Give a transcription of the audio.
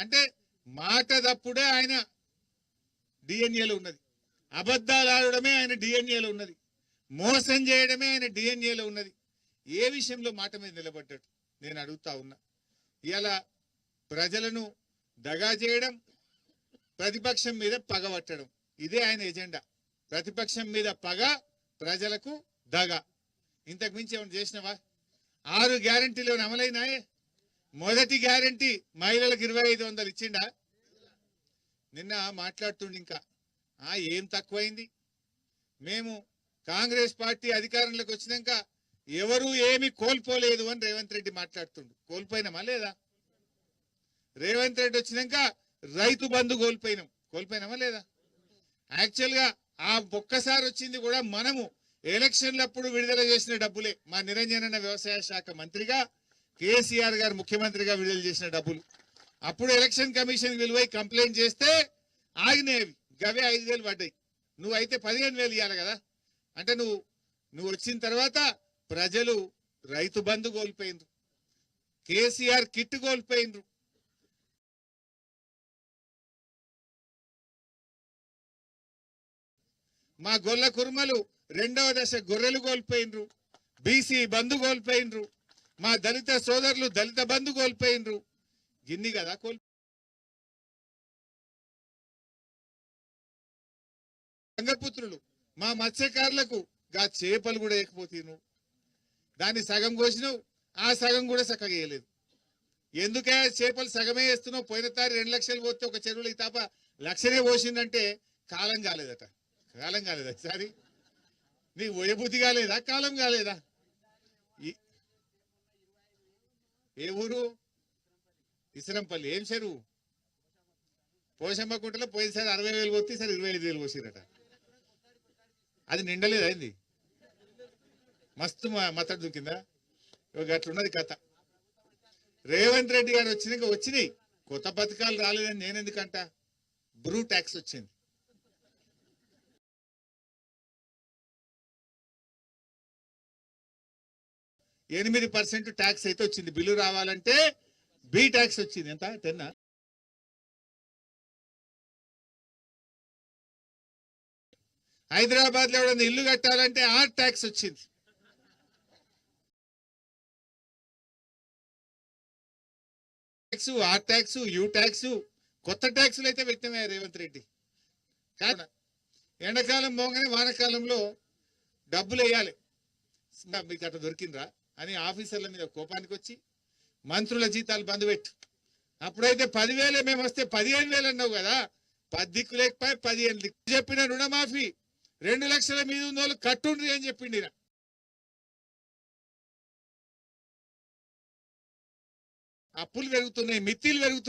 అంటే మాట తప్పుడే ఆయన డిఎన్ఏలో ఉన్నది. అబద్ధాలు ఆడడమే ఆయన డిఎన్ఏలో ఉన్నది. మోసం చేయడమే ఆయన డిఎన్ఏలో ఉన్నది. ఏ విషయంలో మాట మీద నిలబడ్డాడు? నేను అడుగుతా ఉన్నా. ఇలా ప్రజలను దగా చేయడం ప్రతిపక్షం మీద పగబట్టడం ఇదే ఆయన ఎజెండా. ప్రతిపక్షం మీద పగ ప్రజలకు దగ. ఇంతకు మించి ఏమైనా చేసినవా? ఆరు గ్యారంటీలు ఏమైనా అమలైనాయే? మొదటి గ్యారంటీ మహిళలకు ఇరవై ఐదు వందలు ఇచ్చిండా? నిన్న మాట్లాడుతుండి ఇంకా. ఆ ఏం తక్కువైంది? మేము కాంగ్రెస్ పార్టీ అధికారంలోకి వచ్చినాక ఎవరు ఏమి కోల్పోలేదు అని రేవంత్ రెడ్డి మాట్లాడుతుండు. కోల్పోయినామా లేదా? రేవంత్ రెడ్డి వచ్చినాక రైతు బంధు కోల్పోయినాం. కోల్పోయినామా లేదా? యాక్చువల్గా ఆ ఒక్కసారి వచ్చింది కూడా మనము ఎలక్షన్లప్పుడు విడుదల చేసిన డబ్బులే. మా నిరంజనన్న వ్యవసాయ శాఖ మంత్రిగా కేసీఆర్ గారు ముఖ్యమంత్రిగా విడుదల చేసిన డబ్బులు. అప్పుడు ఎలక్షన్ కమిషన్ విలువై కంప్లైంట్ చేస్తే ఆగినాయి గవే ఐదు వేలు పడ్డాయి. నువ్వు అయితే పదిహేను వేలు ఇవ్వాలి కదా. అంటే నువ్వు నువ్వు వచ్చిన తర్వాత ప్రజలు రైతు బంధు కోల్పోయిండ్రు. కేసీఆర్ కిట్ కోల్పోయిండ్రు. మా గొల్ల కుర్మలు రెండవ దశ గొర్రెలు కోల్పోయిండ్రు. బీసీ బంధు కోల్పోయిండ్రు. మా దళిత సోదరులు దళిత బంధు కోల్పోయినరు గిన్ని కదా కోల్ రంగపుత్రులు మా మత్స్యకారులకు గా చేపలు కూడా వేయకపోతేను దాన్ని సగం కోసినావు ఆ సగం కూడా చక్కగా వేయలేదు. ఎందుకే చేపలు సగమే వేస్తున్నావు? పోయిన తారీ రెండు లక్షలు పోతే ఒక చెరువులు తప్ప లక్షనే పోసిందంటే కాలం కాలేదట. కాలం కాలేదా సారీ నీకు వయబుద్ధి కాలేదా? కాలం కాలేదా? ఏ ఊరు? ఇసరంపల్లి. ఏం చెరువు పోషమ్మకుంటలో పోయినసారి అరవై వేలు పోతే సరే ఇరవై ఐదు వేలు పోసిరట అది నిండలేదు అయింది మస్తు మతడు దుక్కిందా ఇక అట్లున్నది కథ. రేవంత్ రెడ్డి గారు వచ్చినాక వచ్చినాయి. కొత్త పథకాలు రాలేదని నేనెందుకంట? బ్రూ ట్యాక్స్ వచ్చింది. ఎనిమిది పర్సెంట్ ట్యాక్స్ అయితే వచ్చింది. బిల్లు రావాలంటే బి ట్యాక్స్ వచ్చింది. ఎంత? టెన్ హైదరాబాద్లో ఎవడన్నా ఇల్లు కట్టాలంటే ఆర్ ట్యాక్స్ వచ్చింది. Tax R tax U tax కొత్త ట్యాక్సులు అయితే వ్యక్తమయ్యాయి రేవంత్ రెడ్డి. కాదు. ఎండాకాలం పోగానే వానకాలంలో డబ్బులు వేయాలి. మీకు అట్లా దొరికిందా? అని ఆఫీసర్ల మీద కోపానికి వచ్చి మంత్రుల జీతాలు బంద్ పెట్టు. అప్పుడైతే పదివేలే మేము వస్తే పదిహేను వేలు అన్నావు కదా. పది దిక్కు లేకపోయి పదిహేను దిక్కు. చెప్పిన రుణమాఫీ రెండు లక్షల మీద ఉన్న వాళ్ళు కట్టుండ్రి అని చెప్పిండి అప్పులు పెరుగుతున్నాయి మిత్తిలు పెరుగుతున్నాయి.